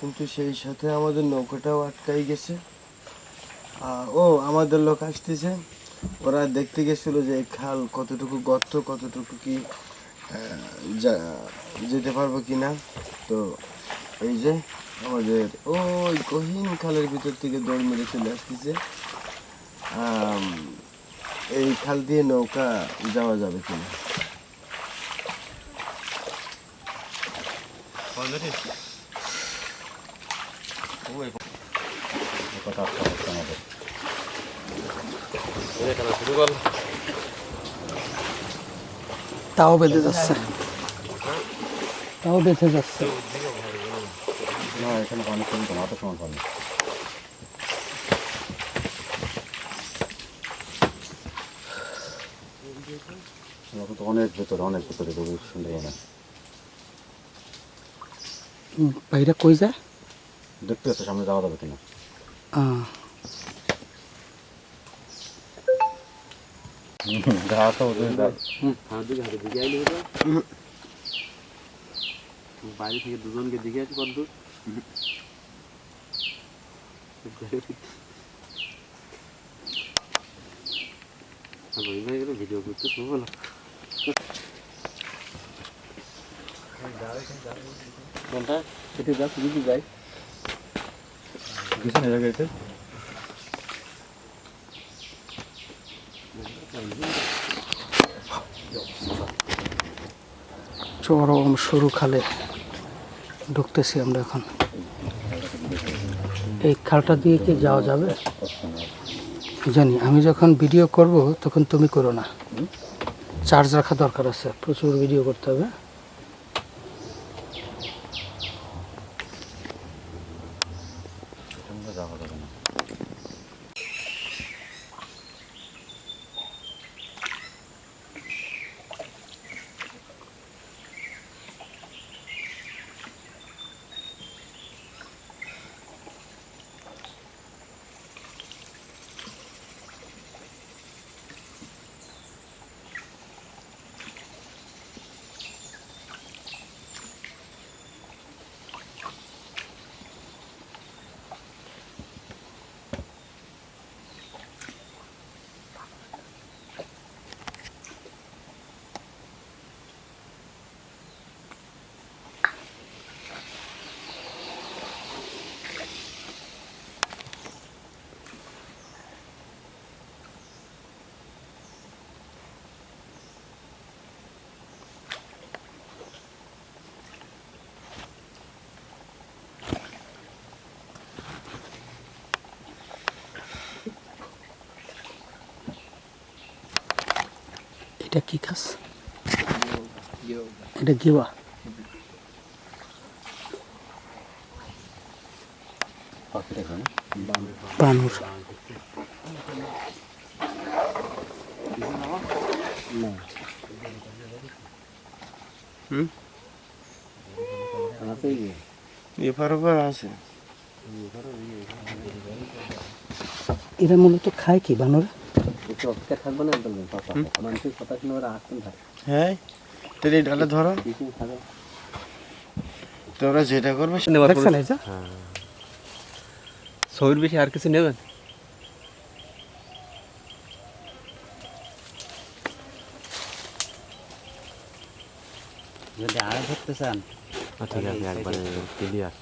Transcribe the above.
কিন্তু সেই সাথে আমাদের নৌকাটাও আটকাই গেছে। ও, আমাদের লোক আসতেছে। ওরা দেখতে গেছিল যে খাল কতটুকু গর্ত, কতটুকু কি যেতে পারব কি না তো এই যে আমাদের ওই গহীন খালের ভিতর থেকে দৌড় মেরে চলে আসতেছে। এই খাল দিয়ে নৌকা যাওয়া যাবে কিনা। তাও বেঁধে যাচ্ছে। তাও বেঁধে যাচ্ছে। অনেক ভেতরে অনেক ভেতরে সুন্দরবনে হুম, বাইরে কই যায়? দেখতে পাচ্ছ সামনে যাওয়া যাবে কিনা? আহ, যা। তো ওদের যা- বাইরে থেকে দুজনকে দিকে আছে কত দূর। রবি গেলে ভিডিও করতে শুরু হলো কোনটা সেটি যা শুধু চরম সরু খালে ঢুকতেছি আমরা এখন। এই খালটা দিয়ে কি যাওয়া যাবে? জানি আমি যখন ভিডিও করব তখন তুমি করো না। চার্জ রাখা দরকার আছে প্রচুর ভিডিও করতে হবে। এটা কি খাস এটা বানুর। আছে। এরা মূলত খায় কি বানর? অপেক্ষা থাকবে না বলবেন কথা মানুষের কথা শুনে ওরা আসতেন থাকে। হ্যাঁ? তাহলে ডালে ধরো। তোমরা যেটা করবে দেখছেন এই ছবির বেশি আর কিছু নেবেন? যদি আড়া ধরতে চান ঠিক আছে একবারে ক্লিয়ার